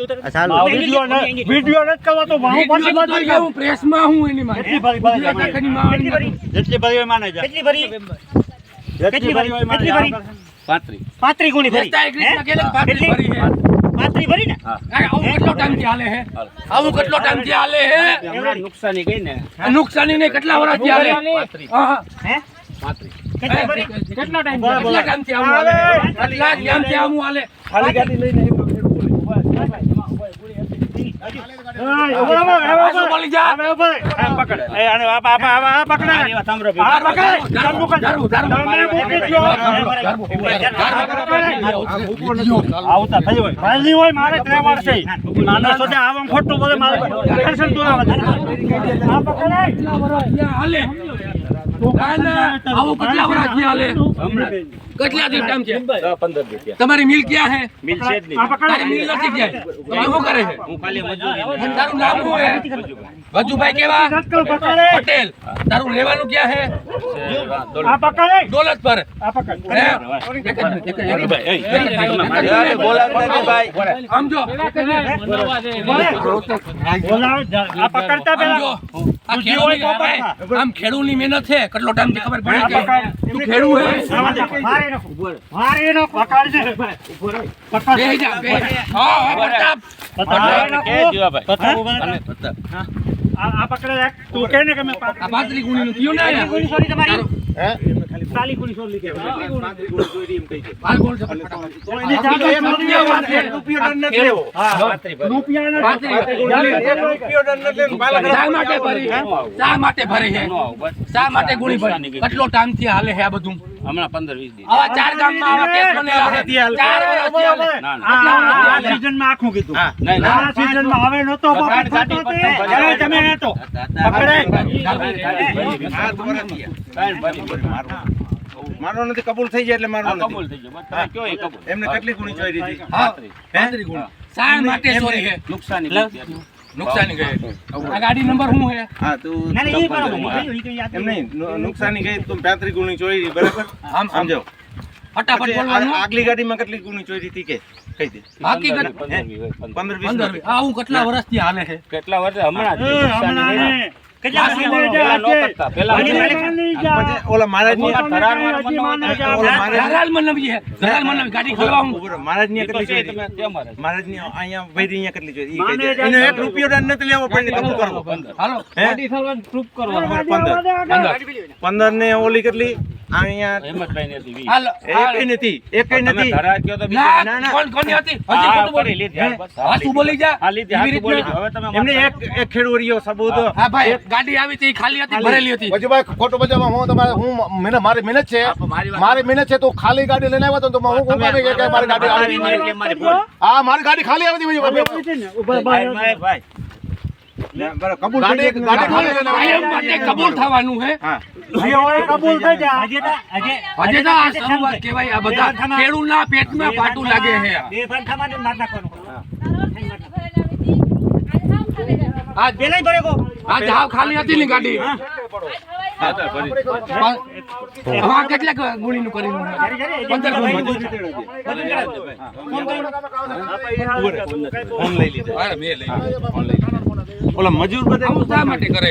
આ ચાલુ. આ ન- વીડિયો તો હું પાછી વીડિયો બાજુ તો હું પ્રેસમાં હું એની માટે કેટલી ભરી ભરી. જેટલી ભરી માને જા કેટલી ભરી. જેટલી ભરી. જા. ભરી? પાંત્રી ગુણી ભરી. એટલે કેટલી? ભરી પાંત્રી ભરી ને? આવું કેટલો ટાઈમથી હાલે છે આવું કેટલો ટાઈમથી હાલે છે નુકસાની ગઈ ને. નુકસાની ને કેટલા વર્ષથી હાલે? હા, હા. હે? કેટલી કેટલા ટાઈમ કેટલા ટાઈમથી આવું હાલે? કેટલા ટાઈમથી આવું હાલે? ખાલી ગાડી લઈને તમારી મિલ ક્યાં હે મિલ છે જ નહીં. આ તારી પકડાય મિલ નથી શું કરે હું ખાલી મજૂરી તારું નામ શું હે વજુભાઈ કેવા પટેલ તારું રહેવાનું ક્યાં હે આ પકડે દોલત પર આ પકડ. ભાઈ, એ, એ, આમ જો બોલાવ આ પકડતા પેલા આ. આમ ખેડૂતની મહેનત છે કેટલો ટાઈમથી ખબર પડે તું ખેડૂત હે મારે એનો મારે એનો પકડ છે પકડ બેહી જા બેહી જા. હા હા પ્રતાપ આ પકડે રાખ. તું કે ને કે મેં થયું ને? સોરી તમારી. ગુણી બોલ છે. એની રૂપિયા. હા રૂપિયા. શા માટે ભરી શા માટે ભરી છે? શા માટે ગુણી ભરી? કેટલો ટાઈમથી હાલે છે આ બધું? હમણાં પંદર વીસ દિવસ. આવા ચાર ગામમાં આવા કેસ બનેલા ચાર વર્ષથી હાલે. આ- ના. આ- આ આખું કીધું. આ સિઝનમાં હવે નતો પકડ, ગાડી પકડ. ત્યારે તમે નહોતો. મારો નથી. કબૂલ થઈ જાય એટલે મારો નથી કબૂલ થઈ ગયો. બસ કયો એ કબૂલ. એમને કેટલી ગુણી ચોરી હતી. હા, પાતળી ગુણ. શા માટે ચોરી છે. નુકસાની. નુકસાની ગઈ. આ ગાડી નંબર શું છે? હા તું ના, ના, એ એમ નહીં નુકસાની ગઈ તું ગુણી ચોરી બરાબર? આમ આમ. સમજો ફટાફટ બોલવાનું. આગલી ગાડીમાં કેટલી ગુણી ચોરી હતી કે? કહી દે. હકીકત પંદર વીસ પંદર. પંદર આ હું કેટલા વર્ષથી હાલે છે? કેટલા વર્ષે? હમણાં ગઈ. ને. ઓલા કેટલી? મારે. મહારાજની અહીંયા વૈરી અહીંયા કેટલી ચોરી ઈ કહી માને દે જાય એનો એક તો- રૂપિયો દંડ નથી લેવો પડે કબૂલ કરવો હાલો. હે પંદર પંદર ને ઓલી કેટલી અહીંયા એમ જ લઈને હતી વીસ. હાલો એકય નથી. એકય નથી ધરા તો ના ના, ના. કોણ કોની હતી? હજી ખોટું બોલ. લીધી, હા, બસ, હા, હાસુ બોલી જા. હા, લીધી, હાસુ બોલી હવે તમે એમને એક એક ખેડૂરીઓ સબૂત. હા ભાઈ ગાડી આવી હતી ખાલી હતી ભરેલી હતી. વજુભાઈ ખોટું બજાવવા હું તમારે હું મહેનત મારી મહેનત છે. મારી મહેનત છે તું ખાલી ગાડી લઈને આવ્યો તો હું હું કામે કે કે મારી ગાડી આવી. હા મારી ગાડી ખાલી આવી હતી ભાઈ, ભાઈ. કબૂલ થવાનું છે. હા. કબૂલ થઈ જા. હજે તો આ શરૂઆત કહેવાય આ બધા ખેડૂતના પેટમાં પાટું લાગે છે. બે ભાન માર નાખવાનું. આ ભરે જાવ ખાલી હતી ની ગાડી. હા. કેટલા ગુણીનું કર્યું પંદર ગુણી નું કરી. ઓલા મજૂર બધા શા માટે કરે?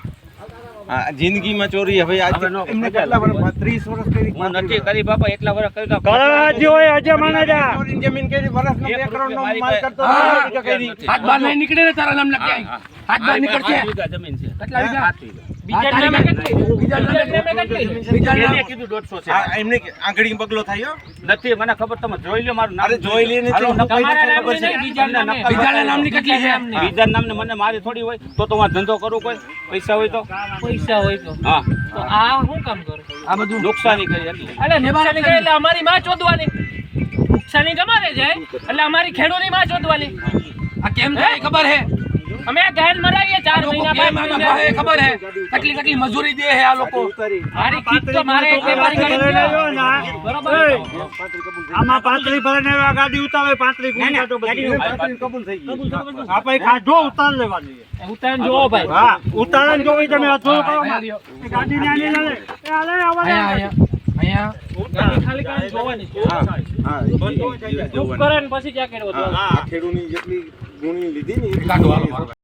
જિંદગીમાં ચોરી હવે આજ હવે નો- એમને કેટલા વર્ષ 30 વર્ષ કરી હું નથી કરી બાપા એટલા વર્ષ હોય જા. જમીન કરી માલ કરતો કરી. હાથ બાર નહીં નીકળે ને તારા નામ લખી હાથ બાર નીકળશે વીઘા જમીન છે કેટલા વીઘા? બીજા નામે કેટલી? બીજા નામે કેટલી? બીજા નામે કીધું દોઢસો છે એમને આંગળી પગલો થાય હો. નથી મને ખબર તમે જોઈ લો મારું નામ. અરે જોઈ લે નથી. તમારા નથી છે. બીજા બીજાના નામની કેટલી છે? બીજા નામને મને મારી થોડી હોય તો તો હું ધંધો કરું કોઈ? પૈસા હોય તો? પૈસા હોય તો. હા. તો આ શું કામ કરું? આ બધું નુકસાની કરી એટલે. અરે નુકસાની કરે એટલે અમારી માં ચોદવાની નુકસાની તમારે જાય એટલે અમારી ખેડૂતની માં ચોદવાની આ કેમ થાય ખબર હે? અમે આ ગાયન મરાવીએ ચાર મહિના આમાં મહિના. ભાવે ખબર હે? કેટલી કેટલી મજૂરી દે હે આ લોકો. મારી કીટ તો મારે એક વેપારી ગાડી લેવો ના બરાબર. આમાં પાંત્રી ભરે આ ગાડી ઉતારે પાંત્રી ગુણ તો બધી. કબૂલ થઈ ગઈ. આપણે ખાજો ઉતાર લેવાની ઉતારણ જો ભાઈ. હા ઉતારણ જોઈ તમે અધૂરું કરો ગાડી ના લે. એ આલે હવે અહીંયા અહીંયા અહીંયા ખાલી ખાલી જોવાની હા ચૂપ કરે ને પછી ક્યાં કર્યો ખેડૂની જેટલી ગુણી લીધી ને